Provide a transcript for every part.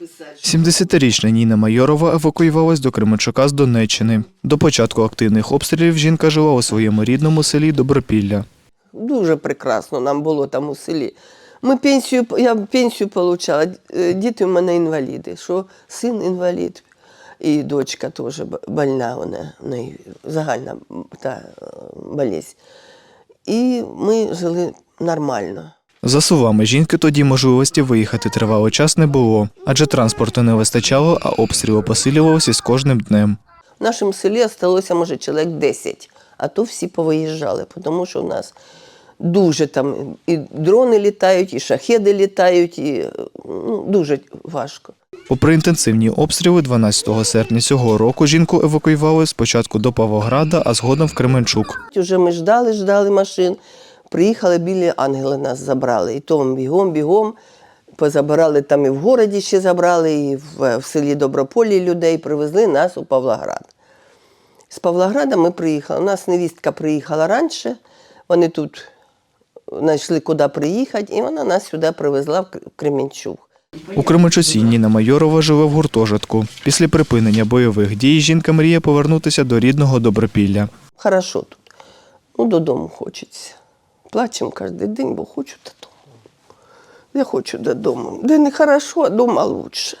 70-річна Ніна Майорова евакуювалась до Кременчука з Донеччини. До початку активних обстрілів жінка жила у своєму рідному селі Добропілля. Дуже прекрасно нам було там у селі. Ми пенсію, я пенсію отримала, діти в мене інваліди, що син інвалід і дочка теж больна, вона, в неї загальна та е, болезнь. І ми жили нормально. За словами жінки, тоді можливості виїхати тривалий час не було, адже транспорту не вистачало, а обстріли посилювалися з кожним днем. В нашому селі залишилося, може, чоловік 10, а то всі повиїжджали, тому що в нас дуже там і дрони літають, і шахеди літають, і ну, дуже важко. Попри інтенсивні обстріли, 12 серпня цього року жінку евакуювали спочатку до Павлограда, а згодом в Кременчук. Уже ми ждали, ждали машин. Приїхали білі ангели нас забрали. І то бігом, бігом. Позабирали там і в городі ще забрали, і в, в селі Доброполі людей привезли нас у Павлоград. З Павлограда ми приїхали. У нас невістка приїхала раніше. Вони тут знайшли, куди приїхати, і вона нас сюди привезла в Кр- Кременчук. У Кременчуці Ніна Майорова живе в гуртожитку. Після припинення бойових дій жінка мріє повернутися до рідного Добропілля. Хорошо тут. Ну, додому хочеться. Плачемо кожен день, бо хочу додому. Я хочу додому. Де не хорошо, а дома лучше.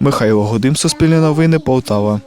Михайло Годим, Суспільне новини, Полтава.